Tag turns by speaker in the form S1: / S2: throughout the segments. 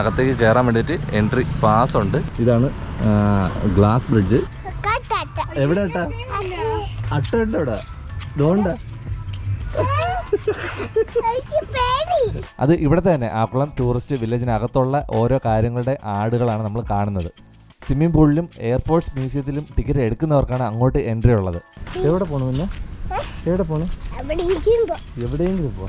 S1: അകത്തേക്ക് കയറാൻ വേണ്ടിയിട്ട് എൻട്രി പാസ് ഉണ്ട്. ഇതാണ് ഗ്ലാസ് ബ്രിഡ്ജ് എവിടെ അട്ട ഉണ്ട് ഇവിടെ. ഇതുകൊണ്ട് അത് ഇവിടുത്തെ തന്നെ ആക്കുളം ടൂറിസ്റ്റ് വില്ലേജിനകത്തുള്ള ഓരോ കാര്യങ്ങളുടെ ആടുകളാണ് നമ്മൾ കാണുന്നത്. സ്വിമ്മിംഗ് പൂളിലും എയർഫോഴ്സ് മ്യൂസിയത്തിലും ടിക്കറ്റ് എടുക്കുന്നവർക്കാണ് അങ്ങോട്ട് എൻട്രി ഉള്ളത്. എവിടെ പോണു പിന്നെ എവിടെ പോണു? എവിടെയെങ്കിലും പോ.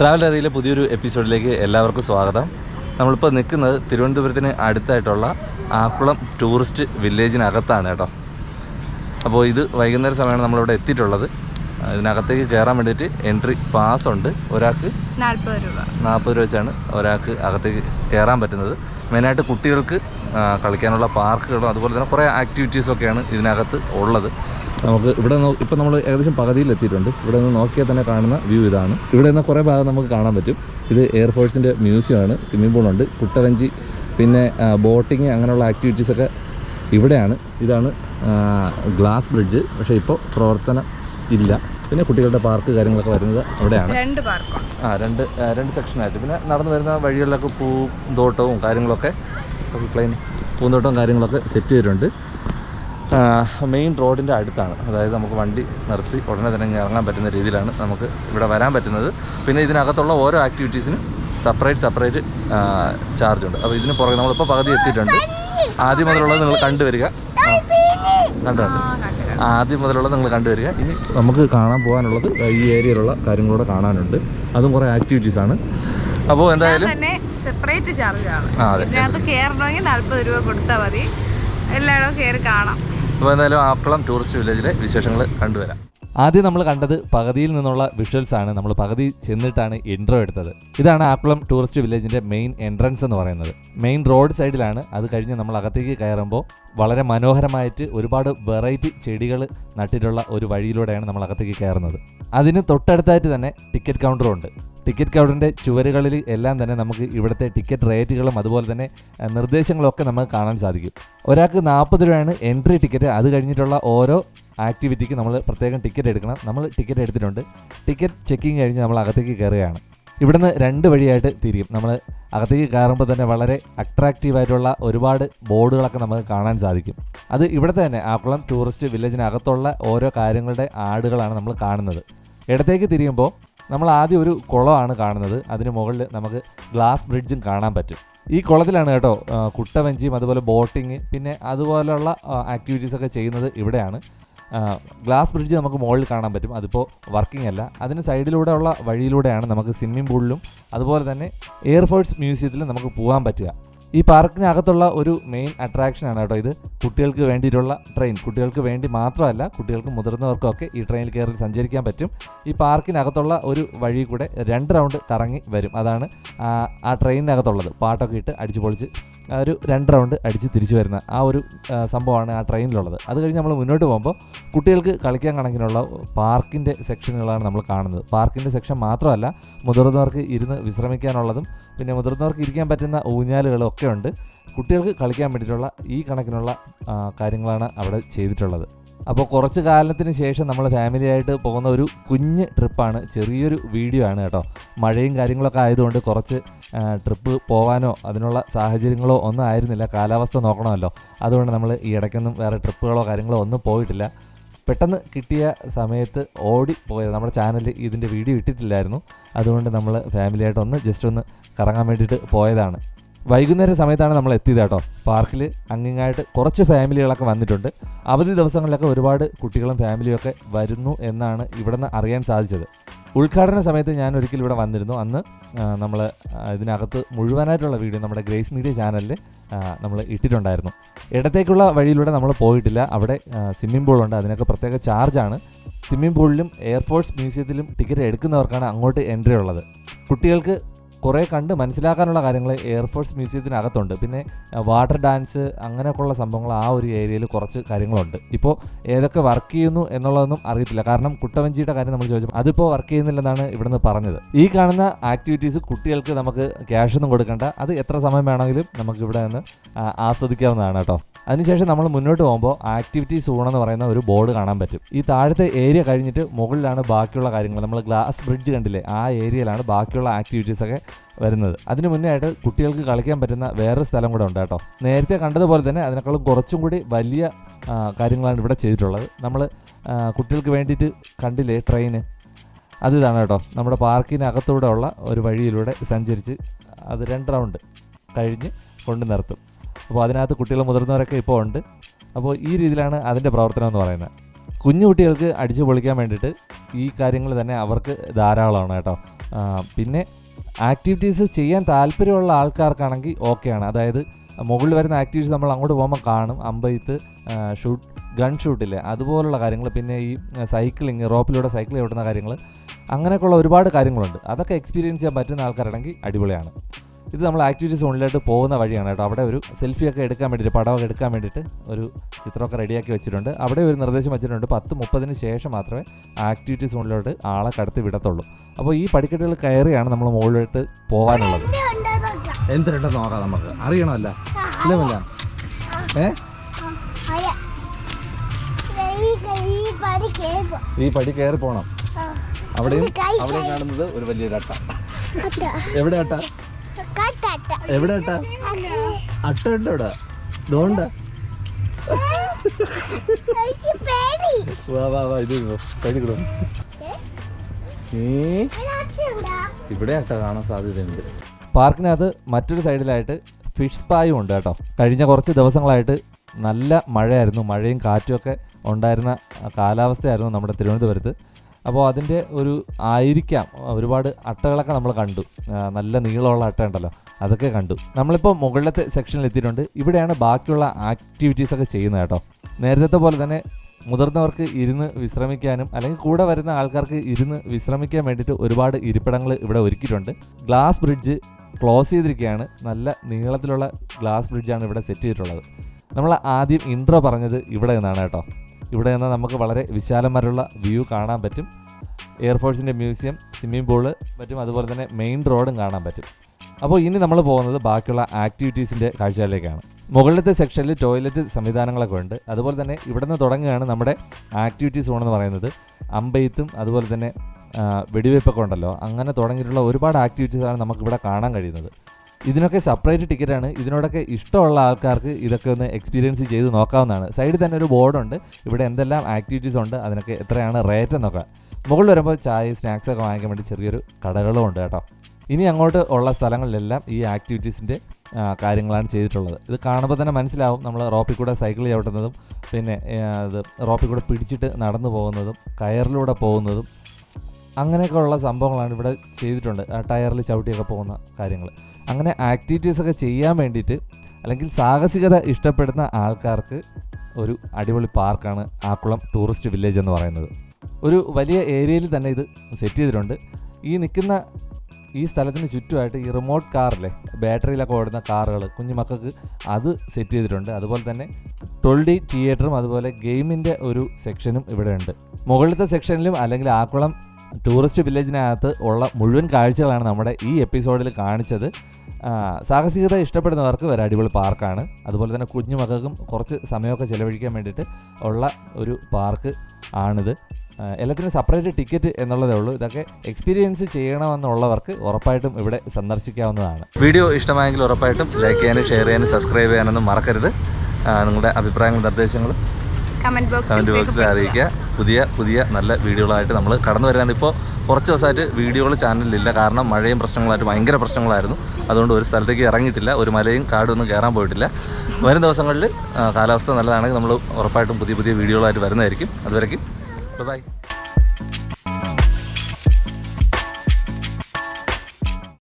S1: ട്രാവൽ അറിയിലെ പുതിയൊരു എപ്പിസോഡിലേക്ക് എല്ലാവർക്കും സ്വാഗതം. നമ്മളിപ്പോൾ നിൽക്കുന്നത് തിരുവനന്തപുരത്തിന് അടുത്തായിട്ടുള്ള ആക്കുളം ടൂറിസ്റ്റ് വില്ലേജിനകത്താണ് കേട്ടോ. അപ്പോൾ ഇത് വൈകുന്നേരം സമയമാണ് നമ്മളിവിടെ എത്തിയിട്ടുള്ളത്. ഇതിനകത്തേക്ക് കയറാൻ വേണ്ടിയിട്ട് എൻട്രി പാസ് ഉണ്ട്. ഒരാൾക്ക്
S2: നാൽപ്പത് രൂപ.
S1: നാൽപ്പത് രൂപ വെച്ചാണ് ഒരാൾക്ക് അകത്തേക്ക് കയറാൻ പറ്റുന്നത്. മെയിനായിട്ട് കുട്ടികൾക്ക് കളിക്കാനുള്ള പാർക്കുകളും അതുപോലെ തന്നെ കുറേ ആക്ടിവിറ്റീസൊക്കെയാണ് ഇതിനകത്ത് ഉള്ളത്. നമുക്ക് ഇവിടെ ഇപ്പം നമ്മൾ ഏകദേശം പകുതിയിൽ എത്തിയിട്ടുണ്ട് ഇവിടെ നിന്ന് നോക്കിയാൽ തന്നെ കാണുന്ന വ്യൂ ഇതാണ്. ഇവിടെ നിന്ന് കുറേ ഭാഗം നമുക്ക് കാണാൻ പറ്റും. ഇത് എയർഫോഴ്സിന്റെ മ്യൂസിയമാണ് സ്വിമ്മിംഗ് പൂളുണ്ട് കുട്ടവഞ്ചി പിന്നെ ബോട്ടിങ് അങ്ങനെയുള്ള ആക്ടിവിറ്റീസൊക്കെ ഇവിടെയാണ്. ഇതാണ് ഗ്ലാസ് ബ്രിഡ്ജ് പക്ഷേ ഇപ്പോൾ പ്രവർത്തനം ഇല്ല. പിന്നെ കുട്ടികളുടെ പാർക്ക് കാര്യങ്ങളൊക്കെ വരുന്നത് അവിടെയാണ്.
S2: രണ്ട് പാർക്കും
S1: ആ രണ്ട് രണ്ട് സെക്ഷനായിട്ട് പിന്നെ നടന്നു വരുന്ന വഴികളിലൊക്കെ പൂ തോട്ടവും കാര്യങ്ങളൊക്കെ പ്ലെയിൻ പൂന്തോട്ടവും കാര്യങ്ങളൊക്കെ സെറ്റ് ചെയ്തിട്ടുണ്ട്. മെയിൻ റോഡിന്റെ അടുത്താണ്. അതായത് നമുക്ക് വണ്ടി നിർത്തി ഉടനെ തന്നെ ഇറങ്ങാൻ പറ്റുന്ന രീതിയിലാണ് നമുക്ക് ഇവിടെ വരാൻ പറ്റുന്നത്. പിന്നെ ഇതിനകത്തുള്ള ഓരോ ആക്ടിവിറ്റീസിനും സെപ്പറേറ്റ് സെപ്പറേറ്റ് ചാർജ് ഉണ്ട്. അപ്പോൾ ഇതിന് പുറകെ നമ്മളിപ്പോൾ പകുതി എത്തിയിട്ടുണ്ട്. ആദ്യം മുതലുള്ളത് നിങ്ങൾ കണ്ടുവരിക. ആ, കണ്ടു കണ്ടു. ആദ്യം മുതലുള്ളത് നിങ്ങൾ കണ്ടുവരിക. ഇനി നമുക്ക് കാണാൻ പോകാനുള്ളത് ഈ ഏരിയയിലുള്ള കാര്യങ്ങളൂടെ കാണാനുണ്ട്. അതും കുറേ ആക്ടിവിറ്റീസ് ആണ്. അപ്പോൾ എന്തായാലും
S2: സെപ്പറേറ്റ് ചാർജ് ആണ്.
S1: ആ അതെ.
S2: ഇതിനകത്ത് കയറണമെങ്കിൽ നാൽപ്പത് രൂപ കൊടുത്താൽ മതി. എല്ലായിടവും കയറി കാണാം.
S1: അപ്പോൾ എന്തായാലും ആപ്പളം ടൂറിസ്റ്റ് വില്ലേജിലെ വിശേഷങ്ങൾ കണ്ടുവരാം. ആദ്യം നമ്മൾ കണ്ടത് പകുതിയിൽ നിന്നുള്ള വിഷ്വൽസ് ആണ്. നമ്മൾ പകുതി ചെന്നിട്ടാണ് എൻട്രോ എടുത്തത്. ഇതാണ് ആക്കുളം ടൂറിസ്റ്റ് വില്ലേജിന്റെ മെയിൻ എൻട്രൻസ് എന്ന് പറയുന്നത്. മെയിൻ റോഡ് സൈഡിലാണ് അത് കഴിഞ്ഞ് നമ്മൾ അകത്തേക്ക് കയറുമ്പോൾ വളരെ മനോഹരമായിട്ട് ഒരുപാട് വെറൈറ്റി ചെടികൾ നട്ടിട്ടുള്ള ഒരു വഴിയിലൂടെയാണ് നമ്മൾ അകത്തേക്ക് കയറുന്നത്. അതിന് തൊട്ടടുത്തായിട്ട് തന്നെ ടിക്കറ്റ് കൗണ്ടറും ഉണ്ട്. ടിക്കറ്റ് കൗണ്ടറിന്റെ ചുവരുകളിൽ എല്ലാം തന്നെ നമുക്ക് ഇവിടുത്തെ ടിക്കറ്റ് റേറ്റുകളും അതുപോലെ തന്നെ നിർദ്ദേശങ്ങളൊക്കെ നമുക്ക് കാണാൻ സാധിക്കും. ഒരാൾക്ക് നാൽപ്പത് രൂപയാണ് എൻട്രി ടിക്കറ്റ് അത് കഴിഞ്ഞിട്ടുള്ള ഓരോ ആക്ടിവിറ്റിക്ക് നമ്മൾ പ്രത്യേകം ടിക്കറ്റ് എടുക്കണം. നമ്മൾ ടിക്കറ്റ് എടുത്തിട്ടുണ്ട്. ടിക്കറ്റ് ചെക്കിങ് കഴിഞ്ഞ് നമ്മൾ അകത്തേക്ക് കയറുകയാണ്. ഇവിടുന്ന് രണ്ട് വഴിയായിട്ട് തിരിയും. നമ്മൾ അകത്തേക്ക് കയറുമ്പോൾ തന്നെ വളരെ അട്രാക്റ്റീവായിട്ടുള്ള ഒരുപാട് ബോർഡുകളൊക്കെ നമുക്ക് കാണാൻ സാധിക്കും. അത് ഇവിടുത്തെ തന്നെ ആക്കുളം ടൂറിസ്റ്റ് വില്ലേജിനകത്തുള്ള ഓരോ കാര്യങ്ങളുടെ ആടുകളാണ് നമ്മൾ കാണുന്നത്. ഇടത്തേക്ക് തിരിയുമ്പോൾ നമ്മൾ ആദ്യം ഒരു കുളമാണ് കാണുന്നത്. അതിന് മുകളിൽ നമുക്ക് ഗ്ലാസ് ബ്രിഡ്ജും കാണാൻ പറ്റും. ഈ കുളത്തിലാണ് കേട്ടോ കുട്ടവഞ്ചിയും അതുപോലെ ബോട്ടിങ് പിന്നെ അതുപോലെയുള്ള ആക്ടിവിറ്റീസൊക്കെ ചെയ്യുന്നത് ഇവിടെയാണ്. ഗ്ലാസ് ബ്രിഡ്ജ് നമുക്ക് മുകളിൽ കാണാൻ പറ്റും. അതിപ്പോൾ വർക്കിംഗ് അല്ല. അതിന് സൈഡിലൂടെ ഉള്ള വഴിയിലൂടെയാണ് നമുക്ക് സ്വിമ്മിംഗ് പൂളിലും അതുപോലെ തന്നെ എയർഫോഴ്സ് മ്യൂസിയത്തിലും നമുക്ക് പോകാൻ പറ്റുക. ഈ പാർക്കിനകത്തുള്ള ഒരു മെയിൻ അട്രാക്ഷനാണ് കേട്ടോ ഇത്. കുട്ടികൾക്ക് വേണ്ടിയിട്ടുള്ള ട്രെയിൻ കുട്ടികൾക്ക് വേണ്ടി മാത്രമല്ല കുട്ടികൾക്കും മുതിർന്നവർക്കും ഒക്കെ ഈ ട്രെയിനിൽ കയറി സഞ്ചരിക്കാൻ പറ്റും. ഈ പാർക്കിനകത്തുള്ള ഒരു വഴി കൂടെ രണ്ട് റൗണ്ട് കറങ്ങി വരും. അതാണ് ആ ട്രെയിനിനകത്തുള്ളത് പാട്ടൊക്കെ ഇട്ട് അടിച്ചു പൊളിച്ച് ഒരു രണ്ട് റൗണ്ട് അടിച്ച് തിരിച്ചു വരുന്ന ആ ഒരു സംഭവമാണ് ആ ട്രെയിനിലുള്ളത്. അത് കഴിഞ്ഞ് നമ്മൾ മുന്നോട്ട് പോകുമ്പോൾ കുട്ടികൾക്ക് കളിക്കാൻ കണക്കിനുള്ള പാർക്കിന്റെ സെക്ഷനുകളാണ് നമ്മൾ കാണുന്നത്. പാർക്കിന്റെ സെക്ഷൻ മാത്രമല്ല മുതിർന്നവർക്ക് ഇരുന്ന് വിശ്രമിക്കാനുള്ളതും പിന്നെ മുതിർന്നവർക്ക് ഇരിക്കാൻ പറ്റുന്ന ഊഞ്ഞാലുകളും ഒക്കെ ഉണ്ട്. കുട്ടികൾക്ക് കളിക്കാൻ വേണ്ടിയിട്ടുള്ള ഈ കണക്കിനുള്ള കാര്യങ്ങളാണ് അവിടെ ചെയ്തിട്ടുള്ളത്. അപ്പോൾ കുറച്ച് കാലത്തിന് ശേഷം നമ്മൾ ഫാമിലിയായിട്ട് പോകുന്ന ഒരു കുഞ്ഞ് ട്രിപ്പാണ് ചെറിയൊരു വീഡിയോ ആണ് കേട്ടോ. മഴയും കാര്യങ്ങളൊക്കെ ആയതുകൊണ്ട് കുറച്ച് ട്രിപ്പ് പോകാനോ അതിനുള്ള സാഹചര്യങ്ങളോ ഒന്നും ആയിരുന്നില്ല. കാലാവസ്ഥ നോക്കണമല്ലോ. അതുകൊണ്ട് നമ്മൾ ഈ ഇടയ്ക്കൊന്നും വേറെ ട്രിപ്പുകളോ കാര്യങ്ങളോ ഒന്നും പോയിട്ടില്ല. പെട്ടെന്ന് കിട്ടിയ സമയത്ത് ഓടി പോയത് നമ്മുടെ ചാനലിൽ ഇതിന്റെ വീഡിയോ ഇട്ടിട്ടില്ലായിരുന്നു. അതുകൊണ്ട് നമ്മൾ ഫാമിലിയായിട്ടൊന്ന് ജസ്റ്റ് ഒന്ന് കറങ്ങാൻ വേണ്ടിയിട്ട് പോയതാണ്. വൈകുന്നേര സമയത്താണ് നമ്മൾ എത്തിയത് കേട്ടോ. പാർക്കിൽ അങ്ങിങ്ങായിട്ട് കുറച്ച് ഫാമിലികളൊക്കെ വന്നിട്ടുണ്ട്. അവധി ദിവസങ്ങളിലൊക്കെ ഒരുപാട് കുട്ടികളും ഫാമിലിയും ഒക്കെ വരുന്നു എന്നാണ് ഇവിടുന്ന് അറിയാൻ സാധിച്ചത്. ഉദ്ഘാടന സമയത്ത് ഞാൻ ഒരിക്കൽ ഇവിടെ വന്നിരുന്നു. അന്ന് നമ്മൾ ഇതിനകത്ത് മുഴുവനായിട്ടുള്ള വീഡിയോ നമ്മുടെ ഗ്രേസ് മീഡിയ ചാനലിൽ നമ്മൾ ഇട്ടിട്ടുണ്ടായിരുന്നു. ഇടത്തേക്കുള്ള വഴിയിലൂടെ നമ്മൾ പോയിട്ടില്ല. അവിടെ സ്വിമ്മിംഗ് പൂളുണ്ട്. അതിനൊക്കെ പ്രത്യേക ചാർജാണ്. സ്വിമ്മിംഗ് പൂളിലും എയർഫോഴ്സ് മ്യൂസിയത്തിലും ടിക്കറ്റ് എടുക്കുന്നവർക്കാണ് അങ്ങോട്ട് എൻട്രി ഉള്ളത്. കുട്ടികൾക്ക് കുറേ കണ്ട് മനസ്സിലാക്കാനുള്ള കാര്യങ്ങൾ എയർഫോഴ്സ് മ്യൂസിയത്തിനകത്തുണ്ട് പിന്നെ വാട്ടർ ഡാൻസ് അങ്ങനെയൊക്കെയുള്ള സംഭവങ്ങൾ ആ ഒരു ഏരിയയിൽ കുറച്ച് കാര്യങ്ങളുണ്ട്. ഇപ്പോൾ ഏതൊക്കെ വർക്ക് ചെയ്യുന്നു എന്നുള്ളതൊന്നും അറിയത്തില്ല. കാരണം കുട്ടവഞ്ചിയുടെ കാര്യം നമ്മൾ ചോദിച്ചു അതിപ്പോൾ വർക്ക് ചെയ്യുന്നില്ലെന്നാണ് ഇവിടുന്ന് പറഞ്ഞത്. ഈ കാണുന്ന ആക്ടിവിറ്റീസ് കുട്ടികൾക്ക് നമുക്ക് ക്യാഷ് ഒന്നും കൊടുക്കേണ്ട. അത് എത്ര സമയം വേണമെങ്കിലും നമുക്ക് ഇവിടെ നിന്ന് ആസ്വദിക്കാവുന്നതാണ് കേട്ടോ. അതിനുശേഷം നമ്മൾ മുന്നോട്ട് പോകുമ്പോൾ ആക്ടിവിറ്റി സൂൺ എന്ന് പറയുന്ന ഒരു ബോർഡ് കാണാൻ പറ്റും. ഈ താഴത്തെ ഏരിയ കഴിഞ്ഞിട്ട് മുകളിലാണ് ബാക്കിയുള്ള കാര്യങ്ങൾ. നമ്മൾ ഗ്ലാസ് ബ്രിഡ്ജ് കണ്ടില്ലേ? ആ ഏരിയയിലാണ് ബാക്കിയുള്ള ആക്ടിവിറ്റീസ് ഒക്കെ വരുന്നത്. അതിന് മുന്നേ ആയിട്ട് കുട്ടികൾക്ക് കളിക്കാൻ പറ്റുന്ന വേറൊരു സ്ഥലം കൂടെ ഉണ്ട് കേട്ടോ. നേരത്തെ കണ്ടതുപോലെ തന്നെ അതിനേക്കാളും കുറച്ചും കൂടി വലിയ കാര്യങ്ങളാണ് ഇവിടെ ചെയ്തിട്ടുള്ളത്. നമ്മൾ കുട്ടികൾക്ക് വേണ്ടിയിട്ട് കണ്ടില്ലേ ട്രെയിന് അത് ഇതാണ് കേട്ടോ. നമ്മുടെ പാർക്കിനകത്തൂടെ ഉള്ള ഒരു വഴിയിലൂടെ സഞ്ചരിച്ച് അത് രണ്ട് റൗണ്ട് കഴിഞ്ഞ് കൊണ്ട് നിർത്തും. അപ്പോൾ അതിനകത്ത് കുട്ടികൾ മുതിർന്നവരൊക്കെ ഇപ്പോൾ ഉണ്ട്. അപ്പോൾ ഈ രീതിയിലാണ് അതിന്റെ പ്രവർത്തനം എന്ന് പറയുന്നത്. കുഞ്ഞു കുട്ടികൾക്ക് അടിച്ചു പൊളിക്കാൻ വേണ്ടിയിട്ട് ഈ കാര്യങ്ങൾ തന്നെ അവർക്ക് ധാരാളമാണ് കേട്ടോ. പിന്നെ ആക്ടിവിറ്റീസ് ചെയ്യാൻ താല്പര്യമുള്ള ആൾക്കാർക്കാണെങ്കിൽ ഓക്കെയാണ്. അതായത് മുകളിൽ വരുന്ന ആക്ടിവിറ്റീസ് നമ്മൾ അങ്ങോട്ട് പോകുമ്പോൾ കാണും. അമ്പയത്ത് ഷൂട്ട് ഗൺ ഷൂട്ടില്ലേ അതുപോലുള്ള കാര്യങ്ങൾ. പിന്നെ ഈ സൈക്ലിങ് റോപ്പിലൂടെ സൈക്കിൾ ഓടുന്ന കാര്യങ്ങൾ. അങ്ങനെയൊക്കെയുള്ള ഒരുപാട് കാര്യങ്ങളുണ്ട്. അതൊക്കെ എക്സ്പീരിയൻസ് ചെയ്യാൻ പറ്റുന്ന ആൾക്കാരാണെങ്കിൽ അടിപൊളിയാണ്. ഇത് നമ്മൾ ആക്ടിവിറ്റി സോണിലോട്ട് പോകുന്ന വഴിയാണ് കേട്ടോ. അവിടെ ഒരു സെൽഫിയൊക്കെ എടുക്കാൻ വേണ്ടിയിട്ട് പടമൊക്കെ എടുക്കാൻ വേണ്ടിയിട്ട് ഒരു ചിത്രമൊക്കെ റെഡിയാക്കി വെച്ചിട്ടുണ്ട്. അവിടെ ഒരു നിർദ്ദേശം വെച്ചിട്ടുണ്ട് പത്ത് മുപ്പതിന് ശേഷം മാത്രമേ ആക്ടിവിറ്റി സോണിലോട്ട് ആളെ കടത്തി വിടത്തുള്ളൂ. അപ്പോൾ ഈ പടിക്കെട്ടുകൾ കയറിയാണ് നമ്മൾ മുകളിലോട്ട് പോകാനുള്ളത്. എന്തിനുണ്ടെന്ന് നോക്കാം നമുക്ക്. അറിയണമല്ല ഇല്ലമല്ല. ഏ? ഈ പടി കയറി പോണം. അവിടെയും അവിടെയും കാണുന്നത് ഒരു വലിയൊരു അട്ട. എവിടെ അട്ട? എവിടെ അട്ട? ഉണ്ട് ഇവിടെ ഡോണ്ട വാ വാ വാ ഇവിടെ അട്ട കാണാൻ സാധ്യതയുണ്ട്. പാർക്കിനകത്ത് മറ്റൊരു സൈഡിലായിട്ട് ഫിഷ് സ്പായും ഉണ്ട് കേട്ടോ. കഴിഞ്ഞ കുറച്ച് ദിവസങ്ങളായിട്ട് നല്ല മഴയായിരുന്നു. മഴയും കാറ്റും ഒക്കെ ഉണ്ടായിരുന്ന കാലാവസ്ഥയായിരുന്നു നമ്മുടെ തിരുവനന്തപുരത്ത്. അപ്പോൾ അതിന്റെ ഒരു ആയിരിക്കാം. ഒരുപാട് അട്ടകളൊക്കെ നമ്മൾ കണ്ടു. നല്ല നീളമുള്ള അട്ട ഉണ്ടല്ലോ. അതൊക്കെ കണ്ടു. നമ്മളിപ്പോൾ മുകളിലത്തെ സെക്ഷനിൽ എത്തിയിട്ടുണ്ട്. ഇവിടെയാണ് ബാക്കിയുള്ള ആക്ടിവിറ്റീസ് ഒക്കെ ചെയ്യുന്നത് കേട്ടോ. നേരത്തെ പോലെ തന്നെ മുതിർന്നവർക്ക് ഇരുന്ന് വിശ്രമിക്കാനും അല്ലെങ്കിൽ കൂടെ വരുന്ന ആൾക്കാർക്ക് ഇരുന്ന് വിശ്രമിക്കാൻ വേണ്ടിയിട്ട് ഒരുപാട് ഇരിപ്പിടങ്ങൾ ഇവിടെ ഒരുക്കിയിട്ടുണ്ട്. ഗ്ലാസ് ബ്രിഡ്ജ് ക്ലോസ് ചെയ്തിരിക്കുകയാണ്. നല്ല നീളത്തിലുള്ള ഗ്ലാസ് ബ്രിഡ്ജാണ് ഇവിടെ സെറ്റ് ചെയ്തിട്ടുള്ളത്. നമ്മൾ ആദ്യം ഇൻട്രോ പറഞ്ഞത് ഇവിടെ നിന്നാണ് കേട്ടോ. ഇവിടെ നിന്ന് നമുക്ക് വളരെ വിശാലമാരുള്ള വ്യൂ കാണാൻ പറ്റും. എയർഫോഴ്സിന്റെ മ്യൂസിയം സ്വിമ്മിംഗ് പൂൾ പറ്റും അതുപോലെ തന്നെ മെയിൻ റോഡും കാണാൻ പറ്റും. അപ്പോൾ ഇനി നമ്മൾ പോകുന്നത് ബാക്കിയുള്ള ആക്ടിവിറ്റീസിന്റെ കാഴ്ചകളിലേക്കാണ്. മുകളിലത്തെ സെക്ഷനിൽ ടോയ്ലറ്റ് സംവിധാനങ്ങളൊക്കെ ഉണ്ട്. അതുപോലെ തന്നെ ഇവിടെ നിന്ന് തുടങ്ങുകയാണ് നമ്മുടെ ആക്ടിവിറ്റി സോൺ എന്ന് പറയുന്നത്. അമ്പെയ്ത്തും അതുപോലെ തന്നെ വെടിവയ്പ്പൊക്കെ ഉണ്ടല്ലോ. അങ്ങനെ തുടങ്ങിയിട്ടുള്ള ഒരുപാട് ആക്ടിവിറ്റീസാണ് നമുക്കിവിടെ കാണാൻ കഴിയുന്നത്. ഇതിനൊക്കെ സെപ്പറേറ്റ് ആണ്. ഇതിനോടൊക്കെ ഇഷ്ടമുള്ള ആൾക്കാർക്ക് ഇതൊക്കെ ഒന്ന് എക്സ്പീരിയൻസ് ചെയ്ത് നോക്കാവുന്നതാണ്. സൈഡിൽ തന്നെ ഒരു ബോർഡുണ്ട് ഇവിടെ എന്തെല്ലാം ആക്ടിവിറ്റീസ് ഉണ്ട് അതിനൊക്കെ എത്രയാണ് റേറ്റ് എന്നൊക്കെ. മുകളിൽ വരുമ്പോൾ ചായ സ്നാക്സ് ഒക്കെ വാങ്ങിക്കാൻ വേണ്ടി ചെറിയൊരു കടകളും ഉണ്ട് കേട്ടോ. ഇനി അങ്ങോട്ട് ഉള്ള സ്ഥലങ്ങളിലെല്ലാം ഈ ആക്ടിവിറ്റീസിന്റെ കാര്യങ്ങളാണ് ചെയ്തിട്ടുള്ളത്. ഇത് കാണുമ്പോൾ തന്നെ മനസ്സിലാവും നമ്മൾ റോപ്പിൽ കൂടെ സൈക്കിൾ ചവിട്ടുന്നതും പിന്നെ ഇത് റോപ്പിൽ കൂടെ പിടിച്ചിട്ട് നടന്നു പോകുന്നതും കയറിലൂടെ പോകുന്നതും അങ്ങനെയൊക്കെ ഉള്ള സംഭവങ്ങളാണ് ഇവിടെ ചെയ്തിട്ടുണ്ട്. ആ ടയറിൽ ചവിട്ടിയൊക്കെ പോകുന്ന കാര്യങ്ങൾ അങ്ങനെ ആക്ടിവിറ്റീസൊക്കെ ചെയ്യാൻ വേണ്ടിയിട്ട് അല്ലെങ്കിൽ സാഹസികത ഇഷ്ടപ്പെടുന്ന ആൾക്കാർക്ക് ഒരു അടിപൊളി പാർക്കാണ് ആക്കുളം ടൂറിസ്റ്റ് വില്ലേജ് എന്ന് പറയുന്നത്. ഒരു വലിയ ഏരിയയിൽ തന്നെ ഇത് സെറ്റ് ചെയ്തിട്ടുണ്ട്. ഈ നിൽക്കുന്ന ഈ സ്ഥലത്തിന് ചുറ്റുമായിട്ട് ഈ റിമോട്ട് കാറിലെ ബാറ്ററിയിലൊക്കെ ഓടുന്ന കാറുകൾ കുഞ്ഞുമക്കൾക്ക് അത് സെറ്റ് ചെയ്തിട്ടുണ്ട്. അതുപോലെ തന്നെ ട്വൽഡി തിയേറ്ററും അതുപോലെ ഗെയിമിന്റെ ഒരു സെക്ഷനും ഇവിടെ ഉണ്ട് മുകളിലത്തെ സെക്ഷനിലും അല്ലെങ്കിൽ ആക്കുളം ടൂറിസ്റ്റ് വില്ലേജിനകത്ത് ഉള്ള മുഴുവൻ കാഴ്ചകളാണ് നമ്മുടെ ഈ എപ്പിസോഡിൽ കാണിച്ചത്. സാഹസികത ഇഷ്ടപ്പെടുന്നവർക്ക് വരെ അടിപൊളി പാർക്കാണ്. അതുപോലെ തന്നെ കുഞ്ഞു മക്കൾക്കും കുറച്ച് സമയമൊക്കെ ചിലവഴിക്കാൻ വേണ്ടിയിട്ട് ഉള്ള ഒരു പാർക്ക് ആണിത്. എല്ലാത്തിനും സെപ്പറേറ്റ് ടിക്കറ്റ് എന്നുള്ളതേ ഉള്ളൂ. ഇതൊക്കെ എക്സ്പീരിയൻസ് ചെയ്യണമെന്നുള്ളവർക്ക് ഉറപ്പായിട്ടും ഇവിടെ സന്ദർശിക്കാവുന്നതാണ്. വീഡിയോ ഇഷ്ടമായെങ്കിൽ ഉറപ്പായിട്ടും ലൈക്ക് ചെയ്യാനും ഷെയർ ചെയ്യാനും സബ്സ്ക്രൈബ് ചെയ്യാനൊന്നും മറക്കരുത്. നിങ്ങളുടെ അഭിപ്രായങ്ങളും നിർദ്ദേശങ്ങളും
S2: കമന്റ്
S1: കമന്റ് ബോക്സിൽ അറിയിക്കുക. പുതിയ പുതിയ നല്ല വീഡിയോകളായിട്ട് നമ്മൾ കടന്നു വരുന്നതാണ്. ഇപ്പോൾ കുറച്ച് ദിവസമായിട്ട് വീഡിയോകൾ ചാനലിലില്ല. കാരണം മഴയും പ്രശ്നങ്ങളായിട്ട് ഭയങ്കര പ്രശ്നങ്ങളായിരുന്നു. അതുകൊണ്ട് ഒരു സ്ഥലത്തേക്ക് ഇറങ്ങിയിട്ടില്ല. ഒരു മലയും കാടും ഒന്നും കയറാൻ പോയിട്ടില്ല. വരും ദിവസങ്ങളിൽ കാലാവസ്ഥ നല്ലതാണെങ്കിൽ നമ്മൾ ഉറപ്പായിട്ടും പുതിയ പുതിയ വീഡിയോകളായിട്ട് വരുന്നതായിരിക്കും. അതുവരേക്കും. ബൈ